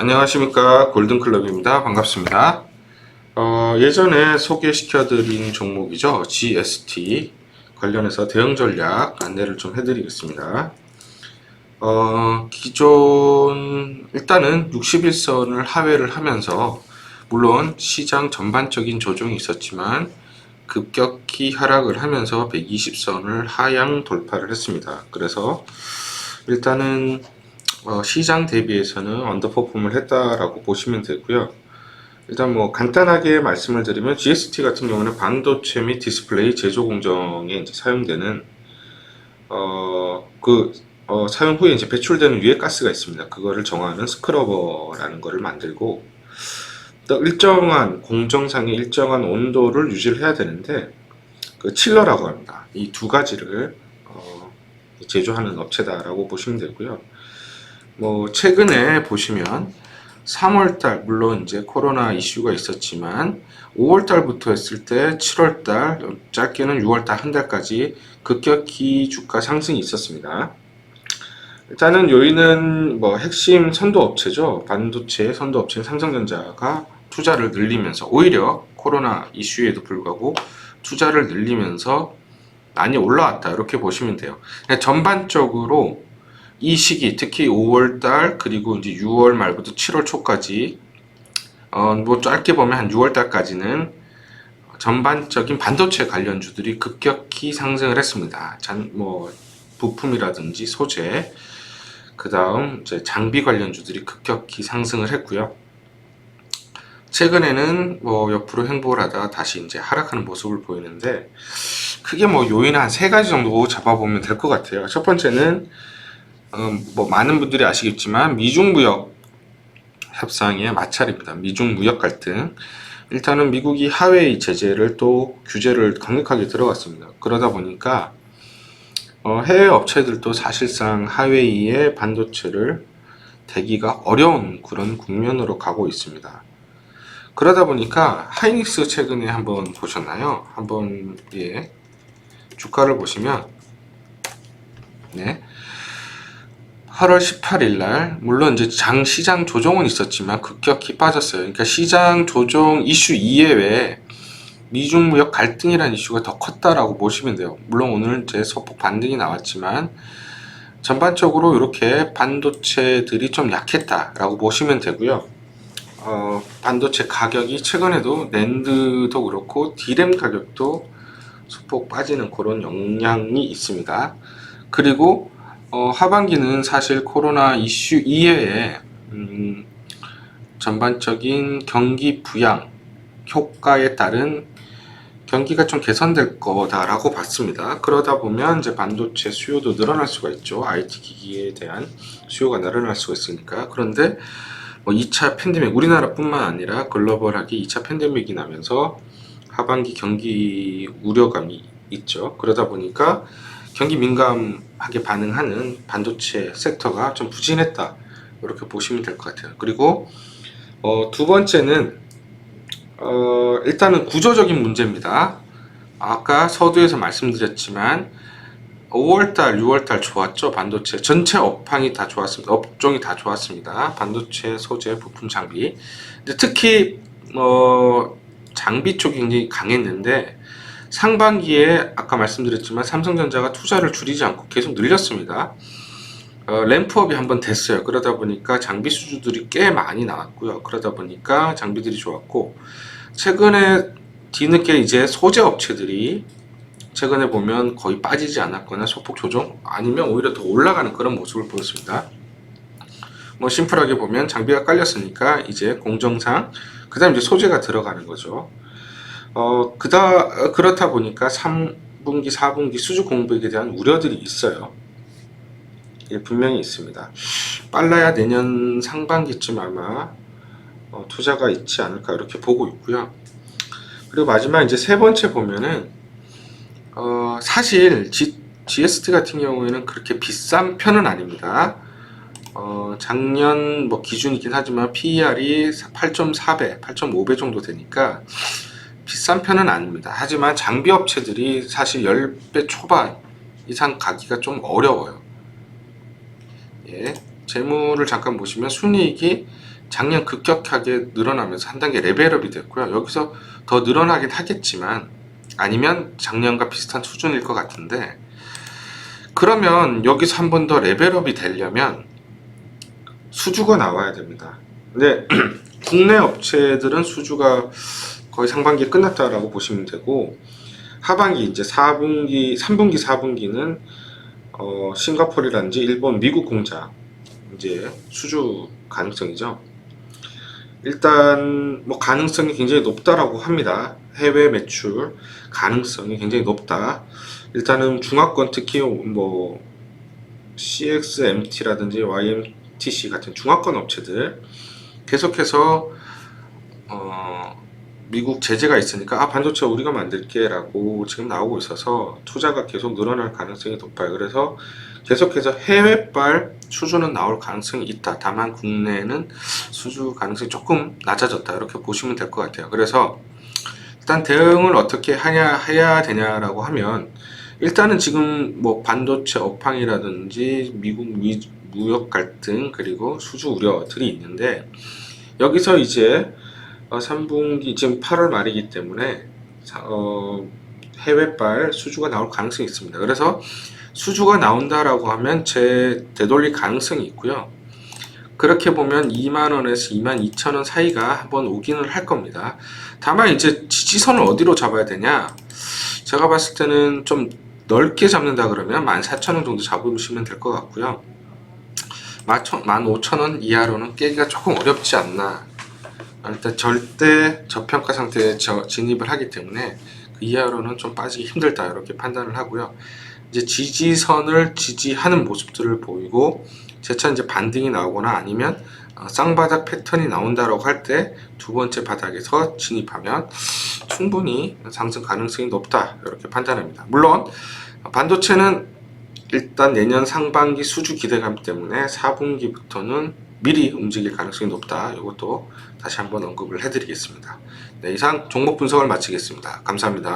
안녕하십니까. 골든클럽입니다. 반갑습니다. 어, 예전에 소개시켜 드린 종목이죠. GST 관련해서 대응 전략 안내를 좀 해드리겠습니다. 어, 기존 일단은 61선을 하회를 하면서 물론 시장 전반적인 조정이 있었지만 급격히 하락을 하면서 120선을 하향 돌파를 했습니다. 그래서 일단은 어, 시장 대비해서는 언더퍼폼을 했다라고 보시면 되고요. 일단 뭐 간단하게 말씀을 드리면 GST 같은 경우는 반도체 및 디스플레이 제조 공정에 이제 사용되는 어그 어, 사용 후에 이제 배출되는 유해 가스가 있습니다. 그거를 정하는 스크러버라는 거를 만들고 또 일정한 공정상의 일정한 온도를 유지를 해야 되는데 그 칠러라고 합니다. 이 두 가지를 어, 제조하는 업체다라고 보시면 되고요. 뭐 최근에 보시면 3월달 물론 이제 코로나 이슈가 있었지만 5월달부터 했을 때 7월달 짧게는 6월달 한 달까지 급격히 주가 상승이 있었습니다. 일단은 요인은 뭐 핵심 선도 업체죠 반도체 선도 업체인 삼성전자가 투자를 늘리면서 오히려 코로나 이슈에도 불구하고 투자를 늘리면서 많이 올라왔다 이렇게 보시면 돼요. 전반적으로 이 시기 특히 5월 달 그리고 이제 6월 말부터 7월 초까지 어 뭐 짧게 보면 한 6월 달까지는 전반적인 반도체 관련주들이 급격히 상승을 했습니다. 잔, 뭐 부품이라든지 소재 그 다음 이제 장비 관련주들이 급격히 상승을 했고요. 최근에는 뭐 옆으로 행보를 하다가 다시 이제 하락하는 모습을 보이는데 크게 뭐 요인 한세 가지 정도 잡아보면 될 것 같아요. 첫 번째는 음, 뭐 많은 분들이 아시겠지만 미중 무역 협상의 마찰입니다. 미중 무역 갈등. 일단은 미국이 하웨이 제재를 또 규제를 강력하게 들어갔습니다. 그러다 보니까 어, 해외 업체들도 사실상 하웨이의 반도체를 대기가 어려운 그런 국면으로 가고 있습니다. 그러다 보니까 하이닉스 최근에 한번 보셨나요? 한번 예 주가를 보시면 네 8월 18일 날 물론 이제 장 시장 조정은 있었지만 급격히 빠졌어요. 그러니까 시장 조정 이슈 이외에 미중 무역 갈등이라는 이슈가 더 컸다라고 보시면 돼요. 물론 오늘 이제 소폭 반등이 나왔지만 전반적으로 이렇게 반도체들이 좀 약했다라고 보시면 되고요. 어, 반도체 가격이 최근에도 낸드도 그렇고 디램 가격도 소폭 빠지는 그런 영향이 있습니다. 그리고 어, 하반기는 사실 코로나 이슈 이외에 음, 전반적인 경기 부양 효과에 따른 경기가 좀 개선될 거다라고 봤습니다. 그러다 보면 이제 반도체 수요도 늘어날 수가 있죠. IT 기기에 대한 수요가 늘어날 수가 있으니까. 그런데 뭐 2차 팬데믹 우리나라뿐만 아니라 글로벌하게 2차 팬데믹이 나면서 하반기 경기 우려감이 있죠. 그러다 보니까 경기 민감하게 반응하는 반도체 섹터가 좀 부진했다. 이렇게 보시면 될 것 같아요. 그리고 어, 두 번째는 어, 일단은 구조적인 문제입니다. 아까 서두에서 말씀드렸지만 5월달, 6월달 좋았죠. 반도체 전체 업황이 다 좋았습니다. 업종이 다 좋았습니다. 반도체, 소재, 부품, 장비. 특히 어, 장비 쪽이 굉장히 강했는데 상반기에 아까 말씀드렸지만 삼성전자가 투자를 줄이지 않고 계속 늘렸습니다. 어, 램프업이 한번 됐어요. 그러다 보니까 장비 수주들이 꽤 많이 나왔고요. 그러다 보니까 장비들이 좋았고 최근에 뒤늦게 이제 소재 업체들이 최근에 보면 거의 빠지지 않았거나 소폭 조정 아니면 오히려 더 올라가는 그런 모습을 보였습니다. 뭐 심플하게 보면 장비가 깔렸으니까 이제 공정상 그다음 이제 소재가 들어가는 거죠. 어 그다 그렇다 보니까 3분기, 4분기 수주 공백에 대한 우려들이 있어요. 예, 분명히 있습니다. 빨라야 내년 상반기쯤 아마 어, 투자가 있지 않을까 이렇게 보고 있고요. 그리고 마지막 이제 세 번째 보면은 어, 사실 G, GST 같은 경우에는 그렇게 비싼 편은 아닙니다. 어, 작년 뭐 기준이긴 하지만 PER이 8.4배, 8.5배 정도 되니까 비싼 편은 아닙니다. 하지만 장비 업체들이 사실 10배 초반 이상 가기가 좀 어려워요. 예, 재무를 잠깐 보시면 순이익이 작년 급격하게 늘어나면서 한 단계 레벨업이 됐고요. 여기서 더 늘어나긴 하겠지만 아니면 작년과 비슷한 수준일 것 같은데 그러면 여기서 한 번 더 레벨업이 되려면 수주가 나와야 됩니다. 근데 국내 업체들은 수주가 거의 상반기에 끝났다라고 보시면 되고 하반기 이제 4분기, 3분기, 4분기는 어, 싱가포르라든지 일본, 미국 공장 이제 수주 가능성이죠. 일단 뭐 가능성이 굉장히 높다라고 합니다. 해외 매출 가능성이 굉장히 높다. 일단은 중화권 특히 뭐 CXMT라든지 YMTC 같은 중화권 업체들 계속해서 어 미국 제재가 있으니까 아 반도체 우리가 만들게라고 지금 나오고 있어서 투자가 계속 늘어날 가능성이 높아요. 그래서 계속해서 해외발 수주는 나올 가능성이 있다. 다만 국내는 수주 가능성이 조금 낮아졌다. 이렇게 보시면 될 것 같아요. 그래서 일단 대응을 어떻게 하냐 해야 되냐라고 하면 일단은 지금 뭐 반도체 업황이라든지 미국 미, 무역 갈등 그리고 수주 우려들이 있는데 여기서 이제 어, 3분기 지금 8월 말이기 때문에 자, 어, 해외발 수주가 나올 가능성이 있습니다. 그래서 수주가 나온다라고 하면 제 되돌릴 가능성이 있고요. 그렇게 보면 2만 원에서 2만 2천 원 사이가 한번 오기는 할 겁니다. 다만 이제 지지선을 어디로 잡아야 되냐? 제가 봤을 때는 좀 넓게 잡는다 그러면 14,000원 정도 잡으시면 될 것 같고요. 15,000원 이하로는 깨기가 조금 어렵지 않나. 일단 절대 저평가 상태에 저- 진입을 하기 때문에 그 이하로는 좀 빠지기 힘들다 이렇게 판단을 하고요. 이제 지지선을 지지하는 모습들을 보이고 재차 이제 반등이 나오거나 아니면 어, 쌍바닥 패턴이 나온다라고 할 때 두 번째 바닥에서 진입하면 충분히 상승 가능성이 높다 이렇게 판단합니다. 물론 반도체는 일단 내년 상반기 수주 기대감 때문에 4분기부터는 미리 움직일 가능성이 높다. 이것도 다시 한번 언급을 해드리겠습니다. 네, 이상 종목 분석을 마치겠습니다. 감사합니다.